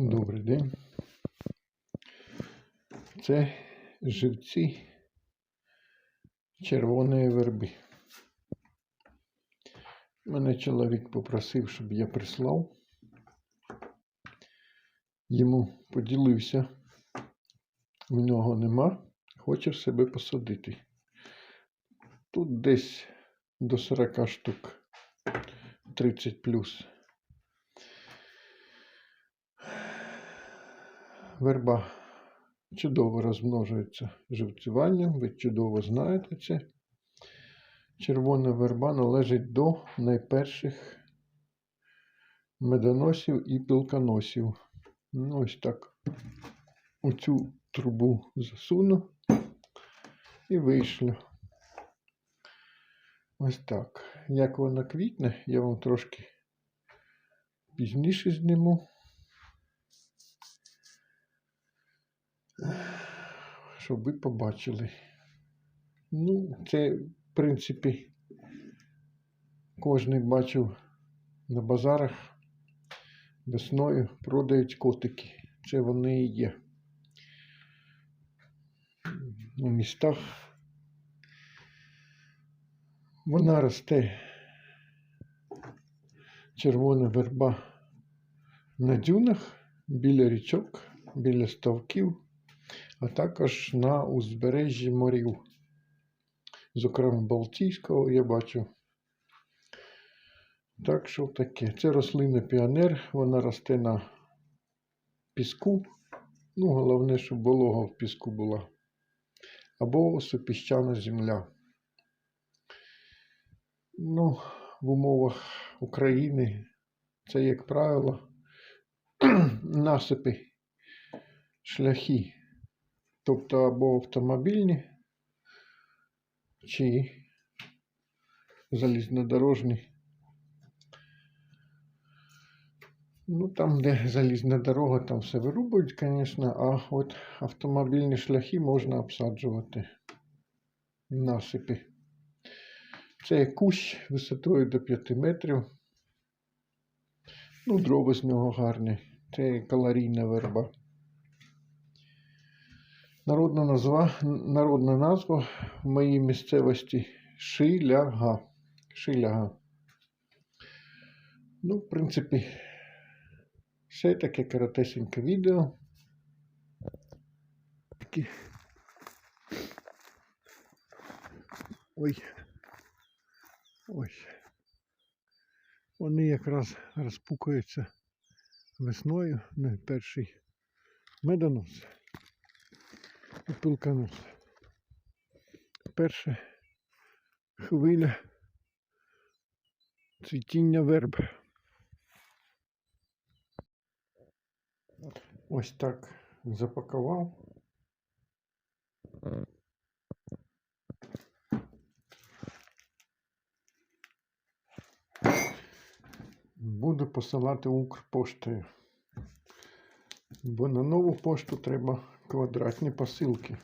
Добрий день. Це живці червоної верби. Мене чоловік попросив, щоб я прислав. Йому поділився. В нього нема. Хоче себе посадити. Тут десь до 40 штук 30 плюс. Верба чудово розмножується живцюванням, ви чудово знаєте це. Червона верба належить до найперших медоносів і пілконосів. Ну, ось так. Оцю трубу засуну і вийшлю. Ось так. Як вона квітне, я вам трошки пізніше зніму. Щоб ви побачили. Ну, це, в принципі, кожен бачив на базарах весною продають котики. Це вони і є. У містах. Вона росте червона верба на дюнах, біля річок, біля ставків, а також на узбережжі морів. Зокрема, Балтійського я бачу. Так що таке. Це рослина піонер, вона росте на піску. Ну, головне, щоб волога в піску була. Або супіщана земля. Ну, в умовах України це, як правило, насипи, шляхи, тобто або автомобільні, чи залізнодорожні. Ну, там, де залізна дорога, там все вирубують, звісно, а от автомобільні шляхи можна обсаджувати насипи. Це кущ висотою до 5 метрів. Ну, дрова з нього гарні. Це калорійна верба. Народна назва, народна назва в моїй місцевості шиляга. Шиляга. Ну, в принципі, все таке коротесеньке відео. Такі. Ой. Ось. Вони якраз розпукаються весною на перший медонос і. Перша хвиля цвітіння верб. Ось так запакував. Буду посилати Укрпоштою. Бо на нову пошту треба квадратні посилки.